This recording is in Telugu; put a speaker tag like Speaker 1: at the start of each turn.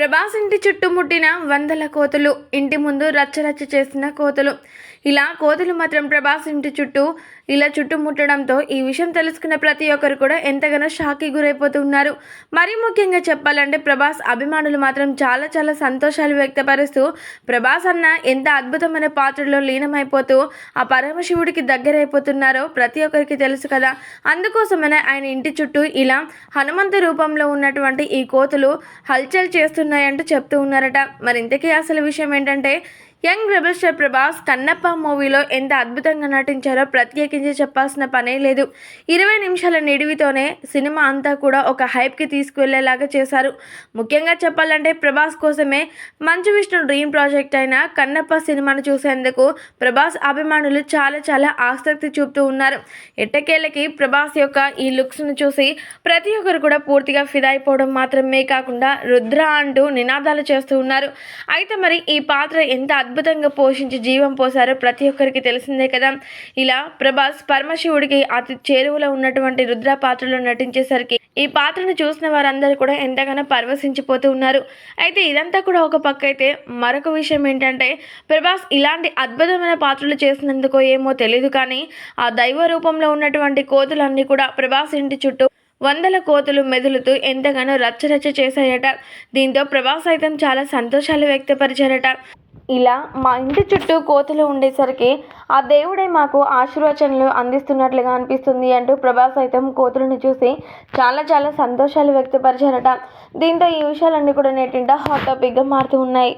Speaker 1: ప్రభాస్ ఇంటి చుట్టుముట్టిన వందల కోతులు ఇంటి ముందు రచ్చరచ్చ చేసిన కోతులు. ఇలా కోతులు మాత్రం ప్రభాస్ ఇంటి చుట్టూ ఇలా చుట్టుముట్టడంతో ఈ విషయం తెలుసుకున్న ప్రతి ఒక్కరు కూడా ఎంతగానో షాక్కి గురైపోతున్నారు. మరీ ముఖ్యంగా చెప్పాలంటే ప్రభాస్ అభిమానులు మాత్రం చాలా చాలా సంతోషాలు వ్యక్తపరుస్తూ ప్రభాస్ అన్న ఎంత అద్భుతమైన పాత్రలో లీనమైపోతూ ఆ పరమశివుడికి దగ్గరైపోతున్నారో ప్రతి ఒక్కరికి తెలుసు కదా. అందుకోసమనే ఆయన ఇంటి చుట్టూ ఇలా హనుమంతు రూపంలో ఉన్నటువంటి ఈ కోతులు హల్చల్ చేస్తున్న ఉన్నాయంటూ చెప్తూ ఉన్నారట. మరి ఇంతకీ అసలు విషయం ఏంటంటే young rebel star Prabhas Kannappa మూవీలో ఎంత అద్భుతంగా నటించారో ప్రత్యేకించి చెప్పాల్సిన పనే లేదు. ఇరవై నిమిషాల నిడివితోనే సినిమా అంతా కూడా ఒక హైప్కి తీసుకువెళ్ళేలాగా చేశారు. ముఖ్యంగా చెప్పాలంటే ప్రభాస్ కోసమే మంచు విష్ణు డ్రీమ్ ప్రాజెక్ట్ అయిన కన్నప్ప సినిమాను చూసేందుకు ప్రభాస్ అభిమానులు చాలా చాలా ఆసక్తి చూపుతూ ఉన్నారు. ఎట్టకేళ్ళకి ప్రభాస్ యొక్క ఈ లుక్స్ను చూసి ప్రతి ఒక్కరు కూడా పూర్తిగా ఫిదా అయిపోవడం మాత్రమే కాకుండా రుద్ర అంటూ నినాదాలు చేస్తూ ఉన్నారు. అయితే మరి ఈ పాత్ర ఎంత అద్భుతంగా పోషించి జీవం పోసారో ప్రతి ఒక్కరికి తెలిసిందే కదా. ఇలా ప్రభాస్ పరమశివుడికి అతి చేరువలో ఉన్నటువంటి రుద్ర పాత్రలో నటించేసరికి ఈ పాత్రను చూసిన వారందరూ కూడా ఎంతగానో పరవశించిపోతూ ఉన్నారు. అయితే ఇదంతా కూడా ఒక పక్క అయితే మరొక విషయం ఏంటంటే ప్రభాస్ ఇలాంటి అద్భుతమైన పాత్రలు చేసినందుకో ఏమో తెలియదు కానీ ఆ దైవ రూపంలో ఉన్నటువంటి కోతులన్నీ కూడా ప్రభాస్ ఇంటి చుట్టూ వందల కోతులు మెదులుతూ ఎంతగానో రచ్చరచ్చ చేశాయట. దీంతో ప్రభాస్ సైతం చాలా సంతోషాలు వ్యక్తపరిచారట. ఇలా మా ఇంటి చుట్టూ కోతులు ఉండేసరికి ఆ దేవుడే మాకు ఆశీర్వచనలు అందిస్తున్నట్లుగా అనిపిస్తుంది అంటూ ప్రభాస్ సైతం కోతులను చూసి చాలా చాలా సంతోషాలు వ్యక్తపరిచారట. దీంతో ఈ విషయాలన్నీ కూడా నేటింట హాట్ టాపిక్గా మారుతూ ఉన్నాయి.